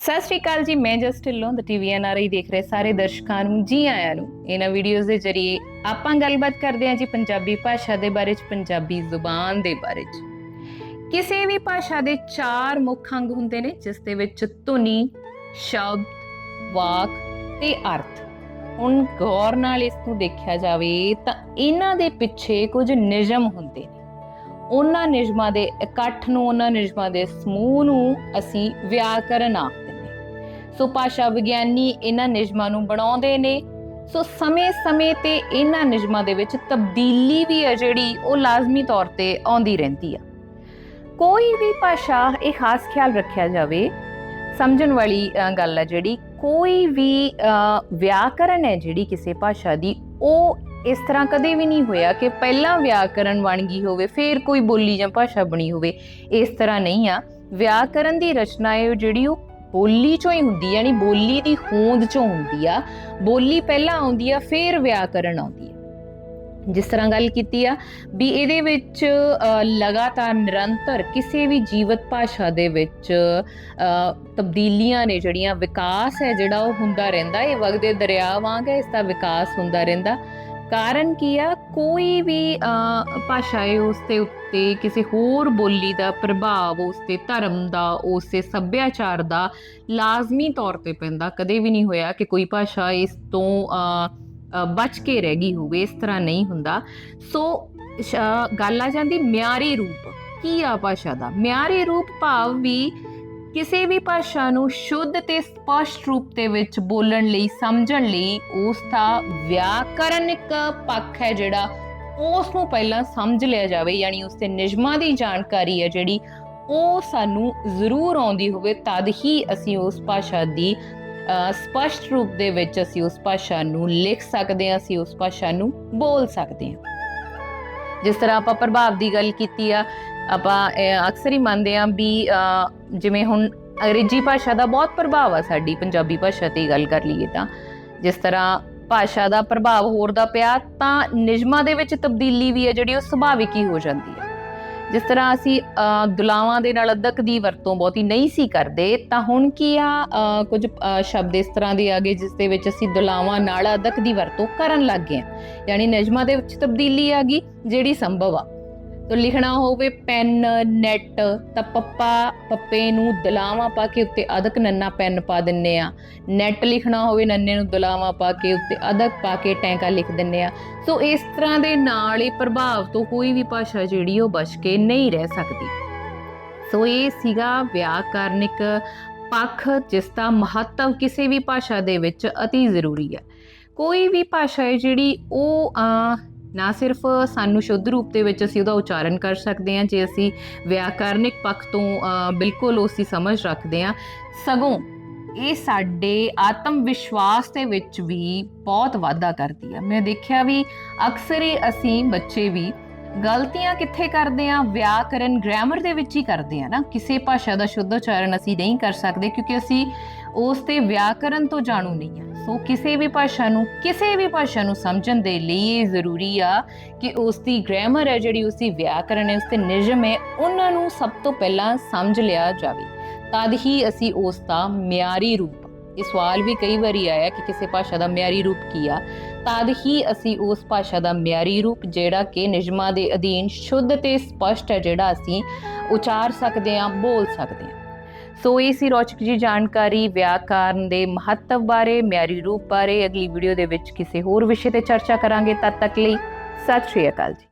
ਸਤਿ ਸ਼੍ਰੀ ਅਕਾਲ ਜੀ, ਮੈਂ Jas Dhillon the TV NRI ਦੇਖ ਰਹੇ ਸਾਰੇ ਦਰਸ਼ਕਾਂ ਨੂੰ, ਜੀ ਆਇਆਂ ਨੂੰ। ਇਹਨਾਂ ਵੀਡੀਓਜ਼ ਦੇ ਜ਼ਰੀਏ ਆਪਾਂ ਗੱਲਬਾਤ ਕਰਦੇ ਹਾਂ ਜੀ ਪੰਜਾਬੀ ਭਾਸ਼ਾ ਦੇ ਬਾਰੇ ਚ, ਪੰਜਾਬੀ ਜ਼ੁਬਾਨ ਦੇ ਬਾਰੇ ਚ। ਕਿਸੇ ਵੀ ਭਾਸ਼ਾ ਦੇ ਚਾਰ ਮੁੱਖ ਅੰਗ ਹੁੰਦੇ ਨੇ, ਜਿਸ ਦੇ ਵਿੱਚ ਧੁਨੀ, ਸ਼ਬਦ, ਵਾਕ ਤੇ ਅਰਥ। ਹੁਣ ਗੌਰ ਨਾਲ ਇਸ ਨੂੰ ਦੇਖਿਆ ਜਾਵੇ ਤਾਂ ਇਹਨਾਂ ਦੇ ਪਿੱਛੇ ਕੁਝ ਨਿਯਮ ਹੁੰਦੇ ਨੇ। ਉਹਨਾਂ ਨਿਯਮਾਂ ਦੇ ਇਕੱਠ ਨੂੰ, ਉਹਨਾਂ ਨਿਯਮਾਂ ਦੇ ਸਮੂਹ ਨੂੰ ਅਸੀਂ ਵਿਆਕਰਨ ਆਖਦੇ ਸੋ ਭਾਸ਼ਾ ਵਿਗਿਆਨੀ ਇਹਨਾਂ ਨਿਯਮਾਂ ਨੂੰ ਬਣਾਉਂਦੇ ਨੇ। ਸੋ ਸਮੇਂ-ਸਮੇਂ ਤੇ ਇਹਨਾਂ ਨਿਯਮਾਂ ਦੇ ਵਿੱਚ ਤਬਦੀਲੀ ਵੀ ਹੈ ਜਿਹੜੀ ਉਹ ਲਾਜ਼ਮੀ ਤੌਰ ਤੇ ਆਉਂਦੀ ਰਹਿੰਦੀ ਆ। ਕੋਈ ਵੀ ਭਾਸ਼ਾ ਇਹ ਖਾਸ ਖਿਆਲ ਰੱਖਿਆ ਜਾਵੇ, ਸਮਝਣ ਵਾਲੀ ਗੱਲ ਹੈ ਜਿਹੜੀ, ਕੋਈ ਵੀ ਵਿਆਕਰਨ ਹੈ ਜਿਹੜੀ ਕਿਸੇ ਭਾਸ਼ਾ ਦੀ, ਉਹ ਇਸ ਤਰ੍ਹਾਂ ਕਦੇ ਵੀ ਨਹੀਂ ਹੋਇਆ ਕਿ ਪਹਿਲਾਂ ਵਿਆਕਰਨ ਬਣ ਗਈ ਹੋਵੇ, ਫਿਰ ਕੋਈ ਬੋਲੀ ਜਾਂ ਭਾਸ਼ਾ ਬਣੀ ਹੋਵੇ। ਇਸ ਤਰ੍ਹਾਂ ਨਹੀਂ ਆ। ਵਿਆਕਰਨ ਦੀ ਰਚਨਾ ਹੈ ਜਿਹੜੀ ਉਹ ਬੋਲੀ ਚੋਂ ਹੀ ਹੁੰਦੀ ਯਾਨੀ ਬੋਲੀ ਦੀ ਹੋਂਦ ਚੋਂ ਹੁੰਦੀ ਆ। ਬੋਲੀ ਪਹਿਲਾਂ ਆਉਂਦੀ ਆ, ਫਿਰ ਵਿਆਕਰਨ ਆਉਂਦੀ ਆ। ਜਿਸ ਤਰ੍ਹਾਂ ਗੱਲ ਕੀਤੀ ਆ ਵੀ ਇਹਦੇ ਵਿੱਚ ਲਗਾਤਾਰ ਨਿਰੰਤਰ ਕਿਸੇ ਵੀ ਜੀਵਤ ਭਾਸ਼ਾ ਦੇ ਵਿੱਚ ਤਬਦੀਲੀਆਂ ਨੇ ਜਿਹੜੀਆਂ ਵਿਕਾਸ ਹੈ, ਜਿਹੜਾ ਉਹ ਹੁੰਦਾ ਰਹਿੰਦਾ, ਇਹ ਵਗਦੇ ਦਰਿਆ ਵਾਂਗ ਹੈ, ਇਸ ਦਾ ਵਿਕਾਸ ਹੁੰਦਾ ਰਹਿੰਦਾ। ਕਾਰਨ ਕੀ ਆ? ਕੋਈ ਵੀ ਭਾਸ਼ਾ ਹੈ, ਉਸ ਦੇ ਉੱਤੇ ਕਿਸੇ ਹੋਰ ਬੋਲੀ ਦਾ ਪ੍ਰਭਾਵ ਉਸ ਤੇ ਧਰਮ ਦਾ, ਉਸ ਦੇ ਸੱਭਿਆਚਾਰ ਦਾ ਲਾਜ਼ਮੀ ਤੌਰ ਤੇ ਪੈਂਦਾ। ਕਦੇ ਵੀ ਨਹੀਂ ਹੋਇਆ ਕਿ ਕੋਈ ਭਾਸ਼ਾ ਇਸ ਤੋਂ ਬਚ ਕੇ ਰਹਿ ਗਈ ਹੋਵੇ, ਇਸ ਤਰ੍ਹਾਂ ਨਹੀਂ ਹੁੰਦਾ। ਸੋ ਗੱਲ ਆ ਜਾਂਦੀ ਮਿਆਰੀ ਰੂਪ। ਕੀ ਆ ਭਾਸ਼ਾ ਦਾ? ਮਿਆਰੀ ਰੂਪ ਭਾਵ ਵੀ ਕਿਸੇ ਵੀ ਭਾਸ਼ਾ ਨੂੰ ਸ਼ੁੱਧ ਤੇ ਸਪਸ਼ਟ ਰੂਪ ਦੇ ਵਿੱਚ ਬੋਲਣ ਲਈ, ਸਮਝਣ ਲਈ ਉਸ ਦਾ ਵਿਆਕਰਨਿਕ ਪੱਖ ਹੈ ਜਿਹੜਾ ਉਸ ਨੂੰ ਪਹਿਲਾਂ ਸਮਝ ਲਿਆ ਜਾਵੇ, ਯਾਨੀ ਉਸ ਦੇ ਨਿਯਮਾਂ ਦੀ ਜਾਣਕਾਰੀ ਹੈ ਜਿਹੜੀ, ਉਹ ਸਾਨੂੰ ਜ਼ਰੂਰ ਆਉਂਦੀ ਹੋਵੇ, ਤਦ ਹੀ ਅਸੀਂ ਉਸ ਭਾਸ਼ਾ ਦੀ ਸਪਸ਼ਟ ਰੂਪ ਦੇ ਵਿੱਚ ਅਸੀਂ ਉਸ ਭਾਸ਼ਾ ਨੂੰ ਲਿਖ ਸਕਦੇ ਹਾਂ, ਅਸੀਂ ਉਸ ਭਾਸ਼ਾ ਨੂੰ ਬੋਲ ਸਕਦੇ ਹਾਂ। ਜਿਸ ਤਰ੍ਹਾਂ ਆਪਾਂ ਪ੍ਰਭਾਵ ਦੀ ਗੱਲ ਕੀਤੀ ਆ, ਆਪਾਂ ਅਕਸਰ ਹੀ ਮੰਨਦੇ ਹਾਂ ਵੀ ਜਿਵੇਂ ਹੁਣ ਅੰਗਰੇਜ਼ੀ ਭਾਸ਼ਾ ਦਾ ਬਹੁਤ ਪ੍ਰਭਾਵ ਆ ਸਾਡੀ ਪੰਜਾਬੀ ਭਾਸ਼ਾ ਤੇ ਗੱਲ ਕਰ ਲਈਏ ਤਾਂ, ਜਿਸ ਤਰ੍ਹਾਂ ਭਾਸ਼ਾ ਦਾ ਪ੍ਰਭਾਵ ਹੋਰ ਦਾ ਪਿਆ, ਤਾਂ ਨਿਯਮਾਂ ਦੇ ਵਿੱਚ ਤਬਦੀਲੀ ਵੀ ਹੈ ਜਿਹੜੀ ਉਹ ਸੁਭਾਵਿਕ ਹੀ ਹੋ ਜਾਂਦੀ ਹੈ। ਜਿਸ ਤਰ੍ਹਾਂ ਅਸੀਂ ਦੁਲਾਵਾਂ ਦੇ ਨਾਲ ਅਦਕ ਦੀ ਵਰਤੋਂ ਬਹੁਤੀ ਨਹੀਂ ਸੀ ਕਰਦੇ, ਤਾਂ ਹੁਣ ਕੀ ਆ ਕੁਝ ਸ਼ਬਦ ਇਸ ਤਰ੍ਹਾਂ ਦੇ ਆ ਗਏ ਜਿਸ ਦੇ ਵਿੱਚ ਅਸੀਂ ਦੁਲਾਵਾਂ ਨਾਲ ਅਦਕ ਦੀ ਵਰਤੋਂ ਕਰਨ ਲੱਗ ਗਏ ਹਾਂ। ਯਾਨੀ ਨਿਯਮਾਂ ਦੇ ਵਿੱਚ ਤਬਦੀਲੀ ਆ ਗਈ, ਜਿਹੜੀ ਸੰਭਵ ਆ। ਤੋ ਲਿਖਣਾ ਹੋਵੇ ਪੈਨ, ਨੈਟ, ਤਾਂ ਪੱਪਾ, ਪੱਪੇ ਨੂੰ ਦਲਾਵਾਂ ਪਾ ਕੇ ਉੱਤੇ ਅਦਕ ਨੰਨਾ ਪੈਨ ਪਾ ਦਿੰਨੇ ਆ। ਨੈਟ ਲਿਖਣਾ ਹੋਵੇ, ਨੰਨੇ ਨੂੰ ਦਲਾਵਾਂ ਪਾ ਕੇ ਉੱਤੇ ਅਦਕ ਪਾ ਕੇ ਟੈਂਕਾ ਲਿਖ ਦਿੰਨੇ ਆ। ਸੋ ਇਸ ਤਰ੍ਹਾਂ ਦੇ ਨਾਲ ਇਹ ਪ੍ਰਭਾਵ ਤੋਂ ਕੋਈ ਵੀ ਭਾਸ਼ਾ ਜਿਹੜੀ ਉਹ ਬਚ ਕੇ ਨਹੀਂ ਰਹਿ ਸਕਦੀ। ਸੋ ਇਹ ਸੀਗਾ ਵਿਆਕਰਨਿਕ ਪੱਖ, ਜਿਸ ਦਾ ਮਹੱਤਵ ਕਿਸੇ ਵੀ ਭਾਸ਼ਾ ਦੇ ਵਿੱਚ ਅਤੀ ਜ਼ਰੂਰੀ ਹੈ। ਕੋਈ ਵੀ ਭਾਸ਼ਾ ਹੈ ਜਿਹੜੀ ਉਹ ਨਾ ਸਿਰਫ ਸਾਨੂੰ ਸ਼ੁੱਧ ਰੂਪ ਦੇ ਵਿੱਚ ਅਸੀਂ ਉਹਦਾ ਉਚਾਰਨ ਕਰ ਸਕਦੇ ਹਾਂ, ਜੇ ਅਸੀਂ ਵਿਆਕਰਨਿਕ ਪੱਖ ਤੋਂ ਬਿਲਕੁਲ ਉਸ ਸਮਝ ਰੱਖਦੇ ਹਾਂ, ਸਗੋਂ ਇਹ ਸਾਡੇ ਆਤਮ ਵਿਸ਼ਵਾਸ ਦੇ ਵਿੱਚ ਵੀ ਬਹੁਤ ਵਾਧਾ ਕਰਦੀ ਆ ਮੈਂ ਦੇਖਿਆ ਵੀ ਅਕਸਰ ਹੀ ਅਸੀਂ ਬੱਚੇ ਵੀ ਗਲਤੀਆਂ ਕਿੱਥੇ ਕਰਦੇ ਆ ਵਿਆਕਰਨ ਗ੍ਰਾਮਰ ਦੇ ਵਿੱਚ ਹੀ ਕਰਦੇ ਆ ਨਾ। ਕਿਸੇ ਭਾਸ਼ਾ ਦਾ ਸ਼ੁੱਧ ਉਚਾਰਨ ਅਸੀਂ ਨਹੀਂ ਕਰ ਸਕਦੇ, ਕਿਉਂਕਿ ਅਸੀਂ ਉਸ ਤੇ ਵਿਆਕਰਨ ਤੋਂ ਜਾਣੂ ਨਹੀਂ ਆ ਸੋ ਕਿਸੇ ਵੀ ਭਾਸ਼ਾ ਨੂੰ, ਕਿਸੇ ਵੀ ਭਾਸ਼ਾ ਨੂੰ ਸਮਝਣ ਦੇ ਲਈ ਇਹ ਜ਼ਰੂਰੀ ਆ ਕਿ ਉਸ ਦੀ ਗ੍ਰਾਮਰ ਹੈ ਜਿਹੜੀ ਉਸ ਦੀ ਵਿਆਕਰਨ ਹੈ, ਉਸ ਤੇ ਨਿਯਮ ਹੈ, ਉਹਨਾਂ ਨੂੰ ਸਭ ਤੋਂ ਪਹਿਲਾਂ ਸਮਝ ਲਿਆ ਜਾਵੇ। ਤਦ ਹੀ ਅਸੀਂ ਉਸ ਦਾ ਮਿਆਰੀ ਰੂਪ, ਇਹ ਸਵਾਲ ਵੀ ਕਈ ਵਾਰੀ ਆਇਆ ਕਿ ਕਿਸੇ ਭਾਸ਼ਾ ਦਾ ਮਿਆਰੀ ਰੂਪ ਕੀ ਆ? ਤਦ ਹੀ ਅਸੀਂ ਉਸ ਭਾਸ਼ਾ ਦਾ ਮਿਆਰੀ ਰੂਪ, ਜਿਹੜਾ ਕਿ ਨਿਯਮਾਂ ਦੇ ਅਧੀਨ ਸ਼ੁੱਧ ਤੇ ਸਪਸ਼ਟ ਹੈ, ਜਿਹੜਾ ਅਸੀਂ ਉਚਾਰ ਸਕਦੇ ਹਾਂ, ਬੋਲ ਸਕਦੇ ਹਾਂ। ਸੋ ਇਹ ਸੀ ਰੌਚਕ ਜੀ ਜਾਣਕਾਰੀ ਵਿਆਕਰਨ ਦੇ ਮਹੱਤਵ ਬਾਰੇ, ਮਿਆਰੀ ਰੂਪ ਬਾਰੇ। ਅਗਲੀ ਵੀਡੀਓ ਦੇ ਵਿੱਚ ਕਿਸੇ ਹੋਰ ਵਿਸ਼ੇ ਤੇ ਚਰਚਾ ਕਰਾਂਗੇ। ਤਦ ਤੱਕ ਲਈ ਸਤਿ ਸ਼੍ਰੀ ਅਕਾਲ ਜੀ।